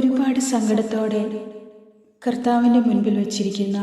ഒരുപാട് സങ്കടത്തോടെ കർത്താവിന്റെ മുൻപിൽ വച്ചിരിക്കുന്ന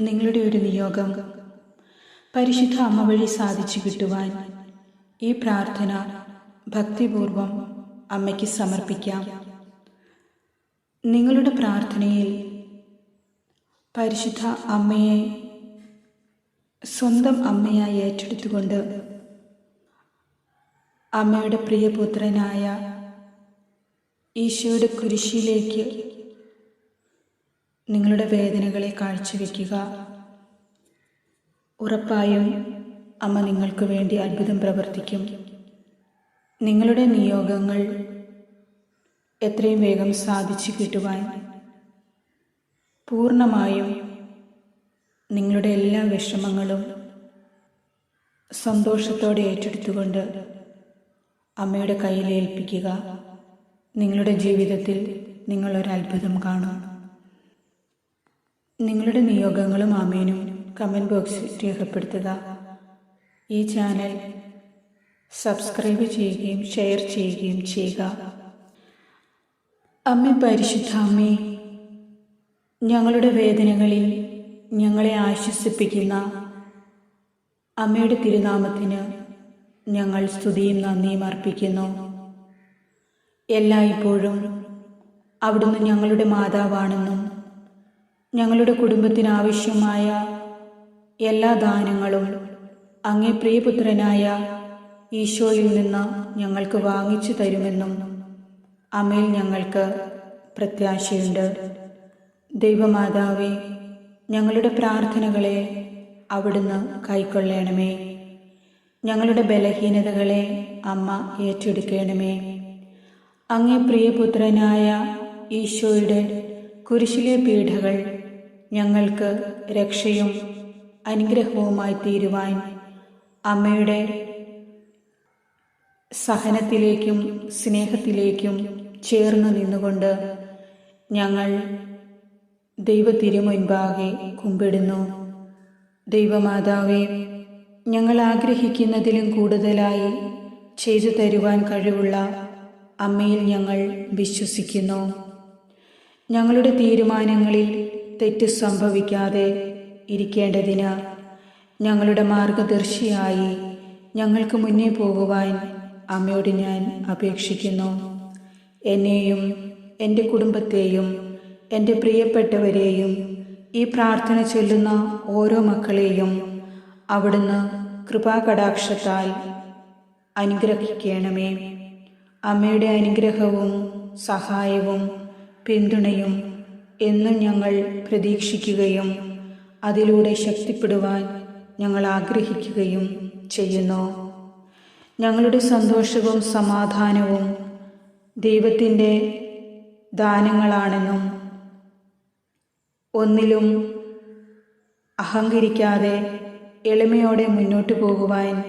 നിങ്ങളുടെ ഒരു നിയോഗം പരിശുദ്ധ അമ്മ വഴി സാധിച്ചു കിട്ടുവാൻ ഈ പ്രാർത്ഥന ഭക്തിപൂർവം അമ്മയ്ക്ക് സമർപ്പിക്കാം. നിങ്ങളുടെ പ്രാർത്ഥനയിൽ പരിശുദ്ധ അമ്മയെ സ്വന്തം അമ്മയായി ഏറ്റെടുത്തുകൊണ്ട് അമ്മയുടെ പ്രിയപുത്രനായ ഈശോയുടെ കുരിശിലേക്ക് നിങ്ങളുടെ വേദനകളെ കാഴ്ചവെക്കുക. ഉറപ്പായും അമ്മ നിങ്ങൾക്ക് വേണ്ടി അത്ഭുതം പ്രവർത്തിക്കും. നിങ്ങളുടെ നിയോഗങ്ങൾ എത്രയും വേഗം സാധിച്ചു കിട്ടുവാൻ പൂർണമായും നിങ്ങളുടെ എല്ലാ വിഷമങ്ങളും സന്തോഷത്തോടെ ഏറ്റെടുത്തുകൊണ്ട് അമ്മയുടെ കയ്യിൽ ഏൽപ്പിക്കുക. നിങ്ങളുടെ ജീവിതത്തിൽ നിങ്ങളൊരത്ഭുതം കാണും. നിങ്ങളുടെ നിയോഗങ്ങളും ആമേനും കമന്റ് ബോക്സിൽ രേഖപ്പെടുത്തുക. ഈ ചാനൽ സബ്സ്ക്രൈബ് ചെയ്യുകയും ഷെയർ ചെയ്യുകയും ചെയ്യുക. അമ്മ പരിശുദ്ധ അമ്മേ ഞങ്ങളുടെ വേദനകളിൽ ഞങ്ങളെ ആശ്വസിപ്പിക്കുന്ന അമ്മയുടെ തിരുനാമത്തിന് ഞങ്ങൾ സ്തുതിയും നന്ദിയും അർപ്പിക്കുന്നു. എല്ലായ്പ്പോഴും അവിടുന്ന് ഞങ്ങളുടെ മാതാവാണെന്നും ഞങ്ങളുടെ കുടുംബത്തിനാവശ്യമായ എല്ലാ ദാനങ്ങളും അങ്ങേ പ്രിയപുത്രനായ ഈശോയിൽ നിന്ന് ഞങ്ങൾക്ക് വാങ്ങിച്ചു തരുമെന്നും അമ്മയിൽ ഞങ്ങൾക്ക് പ്രത്യാശയുണ്ട്. ദൈവമാതാവേ ഞങ്ങളുടെ പ്രാർത്ഥനകളെ അവിടുന്ന് കൈക്കൊള്ളണമേ. ഞങ്ങളുടെ ബലഹീനതകളെ അമ്മ ഏറ്റെടുക്കണമേ. അങ്ങേ പ്രിയപുത്രനായ ഈശോയുടെ കുരിശിലെ പീഠകൾ ഞങ്ങൾക്ക് രക്ഷയും അനുഗ്രഹവുമായി തീരുവാൻ അമ്മയുടെ സഹനത്തിലേക്കും സ്നേഹത്തിലേക്കും ചേർന്ന് നിന്നുകൊണ്ട് ഞങ്ങൾ ദൈവത്തിരുമുൻപാകെ കുമ്പിടുന്നു. ദൈവമാതാവേ ഞങ്ങൾ ആഗ്രഹിക്കുന്നതിലും കൂടുതലായി ചെയ്തു തരുവാൻ കഴിവുള്ള അമ്മയിൽ ഞങ്ങൾ വിശ്വസിക്കുന്നു. ഞങ്ങളുടെ തീരുമാനങ്ങളിൽ തെറ്റ് സംഭവിക്കാതെ ഇരിക്കേണ്ടതിന് ഞങ്ങളുടെ മാർഗദർശിയായി ഞങ്ങൾക്ക് മുന്നേ പോകുവാൻ അമ്മയോട് ഞാൻ അപേക്ഷിക്കുന്നു. എന്നെയും എന്റെ കുടുംബത്തെയും എന്റെ പ്രിയപ്പെട്ടവരെയും ഈ പ്രാർത്ഥന ചൊല്ലുന്ന ഓരോ മക്കളെയും അവിടുന്ന് കൃപാകടാക്ഷത്താൽ അനുഗ്രഹിക്കണമേ. അമ്മയുടെ അനുഗ്രഹവും സഹായവും പിന്തുണയും എന്നും ഞങ്ങൾ പ്രതീക്ഷിക്കുകയും അതിലൂടെ ശക്തിപ്പെടുവാൻ ഞങ്ങൾ ആഗ്രഹിക്കുകയും ചെയ്യുന്നു. ഞങ്ങളുടെ സന്തോഷവും സമാധാനവും ദൈവത്തിന്റെ ദാനങ്ങളാണെന്നും ഒന്നിലും അഹങ്കരിക്കാതെ എളിമയോടെ മുന്നോട്ട് പോകുവാൻ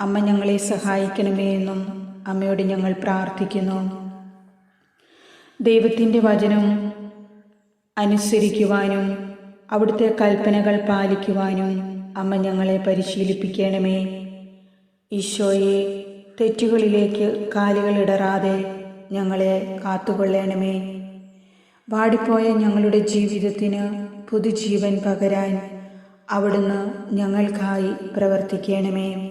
അമ്മ ഞങ്ങളെ സഹായിക്കണമേ എന്നും അമ്മയോട് ഞങ്ങൾ പ്രാർത്ഥിക്കുന്നു. ദൈവത്തിന്റെ വചനം അനുസരിക്കുവാനും അവിടുത്തെ കൽപ്പനകൾ പാലിക്കുവാനും അമ്മ ഞങ്ങളെ പരിശീലിപ്പിക്കണമേ. ഈശോയെ തെറ്റുകളിലേക്ക് കാലുകൾ ഇടറാതെ ഞങ്ങളെ കാത്തുകൊള്ളണമേ. വാടിപ്പോയ ഞങ്ങളുടെ ജീവിതത്തിന് പുതുജീവൻ പകരാൻ അവിടുന്ന് ഞങ്ങൾക്കായി പ്രവർത്തിക്കണമേ.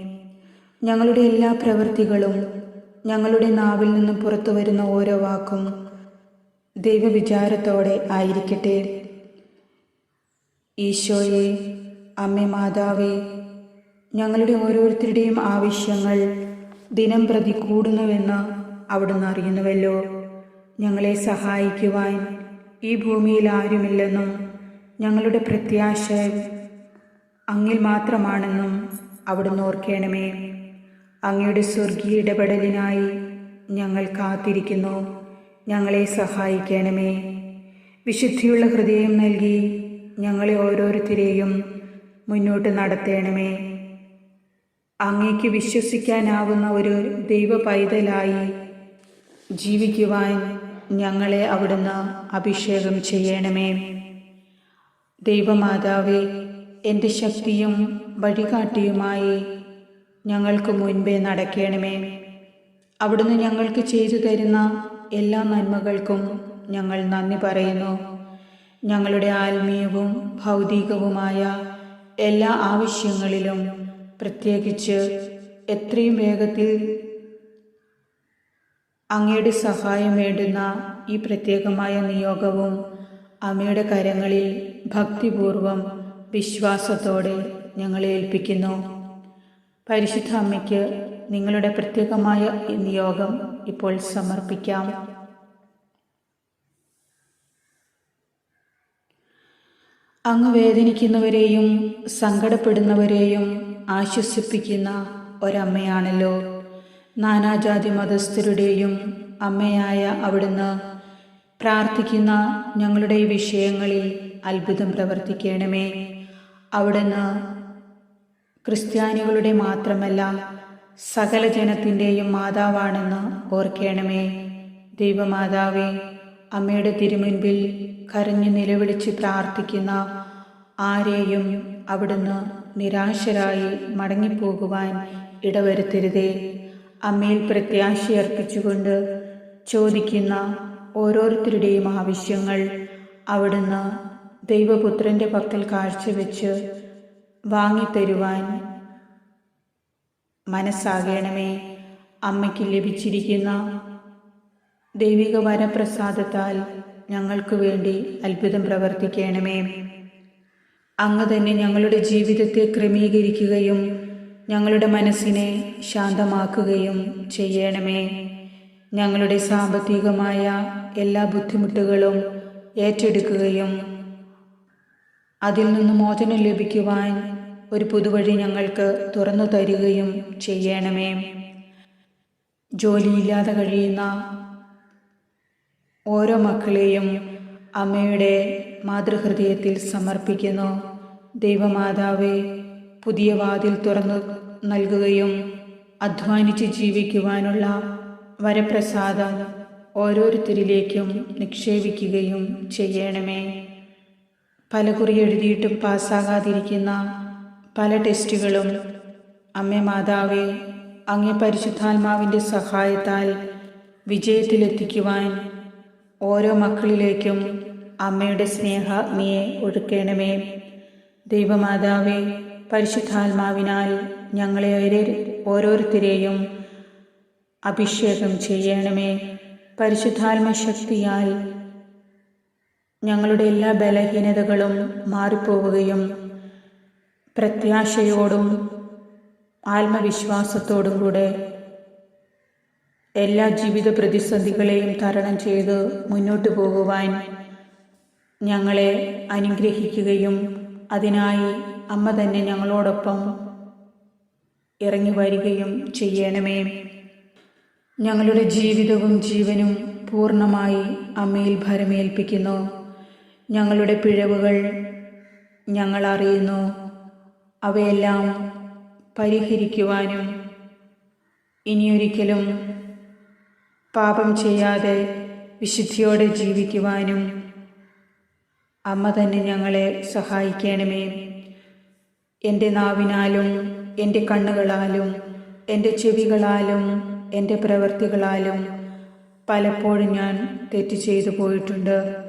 ഞങ്ങളുടെ എല്ലാ പ്രവൃത്തികളും ഞങ്ങളുടെ നാവിൽ നിന്നും പുറത്തു വരുന്ന ഓരോ വാക്കും ദൈവവിചാരത്തോടെ ആയിരിക്കട്ടെ. ഈശോയെ അമ്മ മാതാവേ ഞങ്ങളുടെ ഓരോരുത്തരുടെയും ആവശ്യങ്ങൾ ദിനം പ്രതി കൂടുന്നുവെന്ന് അവിടുന്ന് അറിയുന്നുവല്ലോ. ഞങ്ങളെ സഹായിക്കുവാൻ ഈ ഭൂമിയിൽ ആരുമില്ലെന്നും ഞങ്ങളുടെ പ്രത്യാശ അങ്ങിൽ മാത്രമാണെന്നും അവിടുന്ന് ഓർക്കണമേ. അങ്ങയുടെ സ്വർഗീയ ഇടപെടലിനായി ഞങ്ങൾ കാത്തിരിക്കുന്നു. ഞങ്ങളെ സഹായിക്കണമേ. വിശുദ്ധിയുള്ള ഹൃദയം നൽകി ഞങ്ങളെ ഓരോരുത്തരെയും മുന്നോട്ട് നടത്തണമേ. അങ്ങേക്ക് വിശ്വസിക്കാനാവുന്ന ഒരു ദൈവ പൈതലായി ജീവിക്കുവാൻ ഞങ്ങളെ അവിടുന്ന് അഭിഷേകം ചെയ്യണമേ. ദൈവമാതാവേ എന്റെ ശക്തിയും വഴികാട്ടിയുമായി ഞങ്ങൾക്ക് മുൻപേ നടക്കണമേ. അവിടുന്ന് ഞങ്ങൾക്ക് ചെയ്തു തരുന്ന എല്ലാ നന്മകൾക്കും ഞങ്ങൾ നന്ദി പറയുന്നു. ഞങ്ങളുടെ ആത്മീയവും ഭൗതികവുമായ എല്ലാ ആവശ്യങ്ങളിലും പ്രത്യേകിച്ച് എത്രയും വേഗത്തിൽ അങ്ങയുടെ സഹായം വേണ്ടുന്ന ഈ പ്രത്യേകമായ നിയോഗവും അമ്മയുടെ കരങ്ങളിൽ ഭക്തിപൂർവം വിശ്വാസത്തോടെ ഞങ്ങളെ ഏൽപ്പിക്കുന്നു. പരിശുദ്ധ അമ്മയ്ക്ക് നിങ്ങളുടെ പ്രത്യേകമായ നിയോഗം ഇപ്പോൾ സമർപ്പിക്കാം. അങ്ങ് വേദനിക്കുന്നവരെയും സങ്കടപ്പെടുന്നവരെയും ആശ്വസിപ്പിക്കുന്ന ഒരമ്മയാണല്ലോ. നാനാജാതി മതസ്ഥരുടെയും അമ്മയായ അവിടുന്ന് പ്രാർത്ഥിക്കുന്ന ഞങ്ങളുടെ വിഷയങ്ങളിൽ അത്ഭുതം പ്രവർത്തിക്കണമേ. അവിടുന്ന് ക്രിസ്ത്യാനികളുടെ മാത്രമല്ല സകല ജനത്തിന്റെയും മാതാവാണെന്ന് ഓർക്കണമേ. ദൈവമാതാവേ അമ്മയുടെ തിരുമുൻപിൽ കരഞ്ഞു നിലവിളിച്ച് പ്രാർത്ഥിക്കുന്ന ആരെയും അവിടുന്ന് നിരാശരായി മടങ്ങിപ്പോകുവാൻ ഇടവരുത്തരുതേ. അമ്മയിൽ പ്രത്യാശയർപ്പിച്ചുകൊണ്ട് ചോദിക്കുന്ന ഓരോരുത്തരുടെയും ആവശ്യങ്ങൾ അവിടുന്ന് ദൈവപുത്രന്റെ പക്കൽ കാഴ്ചവെച്ച് വാങ്ങിത്തരുവാൻ മനസ്സാകണമേ. അമ്മയ്ക്ക് ലഭിച്ചിരിക്കുന്ന ദൈവിക വരപ്രസാദത്താൽ ഞങ്ങൾക്ക് വേണ്ടി അത്ഭുതം പ്രവർത്തിക്കണമേ. അങ്ങ് തന്നെ ഞങ്ങളുടെ ജീവിതത്തെ ക്രമീകരിക്കുകയും ഞങ്ങളുടെ മനസ്സിനെ ശാന്തമാക്കുകയും ചെയ്യണമേ. ഞങ്ങളുടെ സാമ്പത്തികമായ എല്ലാ ബുദ്ധിമുട്ടുകളും ഏറ്റെടുക്കുകയും അതിൽ നിന്ന് മോചനം ലഭിക്കുവാൻ ഒരു പുതുവഴി ഞങ്ങൾക്ക് തുറന്നു തരികയും ചെയ്യണമേ. ജോലിയില്ലാതെ കഴിയുന്ന ഓരോ മക്കളെയും അമ്മയുടെ മാതൃഹൃദയത്തിൽ സമർപ്പിക്കുന്നു. ദൈവമാതാവെ പുതിയ വാതിൽ തുറന്നു നൽകുകയും അധ്വാനിച്ച് ജീവിക്കുവാനുള്ള വരപ്രസാദം ഓരോരുത്തരിലേക്കും നിക്ഷേപിക്കുകയും ചെയ്യണമേ. പല കുറി എഴുതിയിട്ടും പാസ്സാകാതിരിക്കുന്ന പല ടെസ്റ്റുകളും അമ്മേ മാതാവെ അങ്ങേ പരിശുദ്ധാത്മാവിന്റെ സഹായത്താൽ വിജയത്തിലെത്തിക്കുവാൻ ഓരോ മക്കളിലേക്കും അമ്മയുടെ സ്നേഹ നീയെ ഒഴുക്കണമേ ദൈവമാതാവെ പരിശുദ്ധാത്മാവിനാൽ ഞങ്ങളെ ഓരോരുത്തരെയും അഭിഷേകം ചെയ്യണമേ. പരിശുദ്ധാത്മ ശക്തിയാൽ ഞങ്ങളുടെ എല്ലാ ബലഹീനതകളും മാറിപ്പോവുകയും പ്രത്യാശയോടും ആത്മവിശ്വാസത്തോടും കൂടെ എല്ലാ ജീവിത പ്രതിസന്ധികളെയും തരണം ചെയ്ത് മുന്നോട്ട് പോകുവാൻ ഞങ്ങളെ അനുഗ്രഹിക്കുകയും അതിനായി അമ്മ തന്നെ ഞങ്ങളോടൊപ്പം ഇറങ്ങി വരികയും ചെയ്യണമേ. ഞങ്ങളുടെ ജീവിതവും ജീവനും പൂർണമായി അമ്മയിൽ ഭരമേൽപ്പിക്കുന്നു. ഞങ്ങളുടെ പിഴവുകൾ ഞങ്ങൾ അറിയുന്നു. അവയെല്ലാം പരിഹരിക്കുവാനും ഇനിയൊരിക്കലും പാപം ചെയ്യാതെ വിശുദ്ധിയോടെ ജീവിക്കുവാനും അമ്മ തന്നെ ഞങ്ങളെ സഹായിക്കണമേ. എന്റെ നാവിനാലും എന്റെ കണ്ണുകളാലും എന്റെ ചെവികളാലും എന്റെ പ്രവൃത്തികളാലും പലപ്പോഴും ഞാൻ തെറ്റ് ചെയ്തു പോയിട്ടുണ്ട്.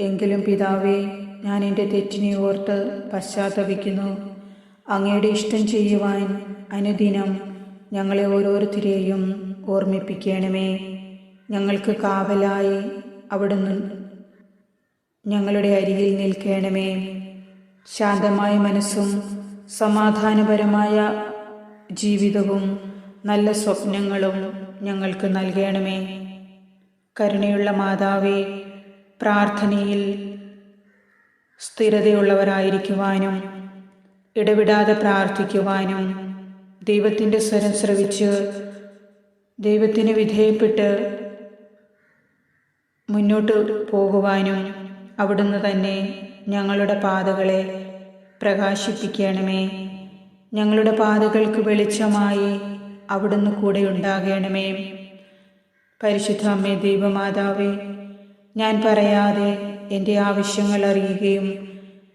എങ്കിലും പിതാവേ ഞാൻ എന്റെ തെറ്റിനെ ഓർത്ത് പശ്ചാത്തപിക്കുന്നു. അങ്ങയുടെ ഇഷ്ടം ചെയ്യുവാൻ അനുദിനം ഞങ്ങളെ ഓരോരുത്തരെയും ഓർമ്മിപ്പിക്കണമേ. ഞങ്ങൾക്ക് കാവലായി അവിടുന്ന് ഞങ്ങളുടെ അരികിൽ നിൽക്കണമേ. ശാന്തമായ മനസ്സും സമാധാനപരമായ ജീവിതവും നല്ല സ്വപ്നങ്ങളും ഞങ്ങൾക്ക് നൽകണമേ. കരുണയുള്ള മാതാവേ പ്രാർത്ഥനയിൽ സ്ഥിരതയുള്ളവരായിരിക്കുവാനും ഇടവിടാതെ പ്രാർത്ഥിക്കുവാനും ദൈവത്തിന്റെ സ്വരം ശ്രവിച്ച് ദൈവത്തിന് വിധേയപ്പെട്ട് മുന്നോട്ട് പോകുവാനും അവിടുന്ന് തന്നെ ഞങ്ങളുടെ പാതകളെ പ്രകാശിപ്പിക്കണമേ. ഞങ്ങളുടെ പാതകൾക്ക് വെളിച്ചമായി അവിടുന്ന് കൂടെ ഉണ്ടാകണമേ. പരിശുദ്ധ അമ്മേ ദൈവമാതാവേ ഞാൻ പറയാതെ എന്റെ ആവശ്യങ്ങൾ അറിയുകയും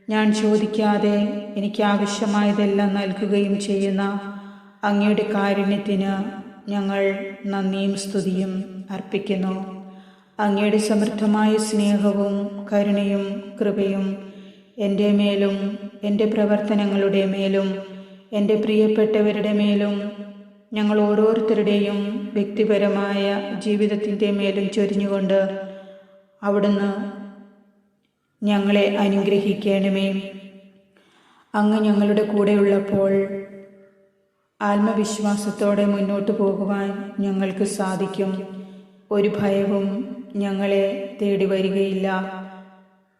ഞാൻ ചോദിക്കാതെ എനിക്ക് ആവശ്യമായതെല്ലാം നൽകുകയും ചെയ്യുന്ന അങ്ങയുടെ കാരുണ്യത്തിന് ഞങ്ങൾ നന്ദിയും സ്തുതിയും അർപ്പിക്കുന്നു. അങ്ങയുടെ സമൃദ്ധമായ സ്നേഹവും കരുണയും കൃപയും എന്റെ മേലും എന്റെ പ്രവർത്തനങ്ങളുടെ മേലും എന്റെ പ്രിയപ്പെട്ടവരുടെ മേലും ഞങ്ങൾ ഓരോരുത്തരുടെയും വ്യക്തിപരമായ ജീവിതത്തിന്റെ മേലും ചൊരിഞ്ഞുകൊണ്ട് അവിടുന്ന് ഞങ്ങളെ അനുഗ്രഹിക്കണമേ. അങ്ങ് ഞങ്ങളുടെ കൂടെയുള്ളപ്പോൾ ആത്മവിശ്വാസത്തോടെ മുന്നോട്ട് പോകുവാൻ ഞങ്ങൾക്ക് സാധിക്കും. ഒരു ഭയവും ഞങ്ങളെ തേടി വരികയില്ല.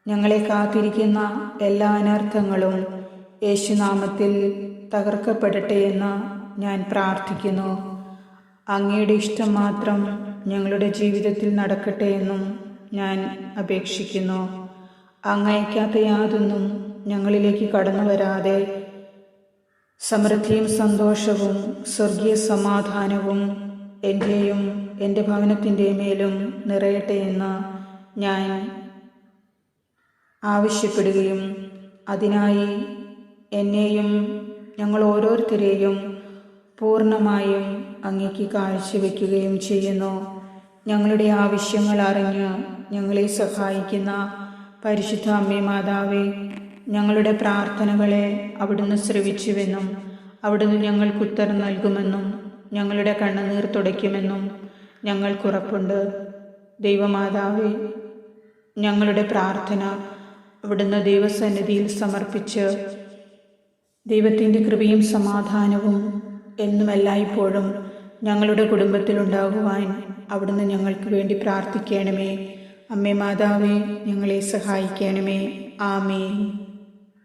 ഞങ്ങളെ കാത്തിരിക്കുന്ന എല്ലാ അനർത്ഥങ്ങളും യേശുനാമത്തിൽ തകർക്കപ്പെടട്ടെ എന്ന് ഞാൻ പ്രാർത്ഥിക്കുന്നു. അങ്ങയുടെ ഇഷ്ടം മാത്രം ഞങ്ങളുടെ ജീവിതത്തിൽ നടക്കട്ടെ എന്നും ഞാൻ അപേക്ഷിക്കുന്നു. അങ്ങയക്കാത്ത യാതൊന്നും ഞങ്ങളിലേക്ക് കടന്നു വരാതെ സമൃദ്ധിയും സന്തോഷവും സ്വർഗീയ സമാധാനവും എന്റെയും എന്റെ ഭവനത്തിന്റെ മേലും നിറയട്ടെ എന്ന് ഞാൻ ആവശ്യപ്പെടുകയും അതിനായി എന്നെയും ഞങ്ങൾ ഓരോരുത്തരെയും പൂർണമായും അങ്ങേക്ക് കാഴ്ചവെക്കുകയും ചെയ്യുന്നു. ഞങ്ങളുടെ ആവശ്യങ്ങൾ അറിഞ്ഞ് ഞങ്ങളെ സഹായിക്കുന്ന പരിശുദ്ധ അമ്മേ മാതാവേ ഞങ്ങളുടെ പ്രാർത്ഥനകളെ അവിടുന്ന് ശ്രവിച്ചുവെന്നും അവിടുന്ന് ഞങ്ങൾക്ക് ഉത്തരം നൽകുമെന്നും ഞങ്ങളുടെ കണ്ണുനീർ തുടയ്ക്കുമെന്നും ഞങ്ങൾക്കുറപ്പുണ്ട് ദൈവമാതാവേ ഞങ്ങളുടെ പ്രാർത്ഥന അവിടുന്ന് ദൈവസന്നിധിയിൽ സമർപ്പിച്ച് ദൈവത്തിന്റെ കൃപയും സമാധാനവും എന്നും എല്ലായ്പ്പോഴും ഞങ്ങളുടെ കുടുംബത്തിലുണ്ടാകുവാൻ അവിടുന്ന് ഞങ്ങൾക്ക് വേണ്ടി പ്രാർത്ഥിക്കണമേ. അമ്മേ മാതാവേ ഞങ്ങളെ സഹായിക്കണമേ. ആമേ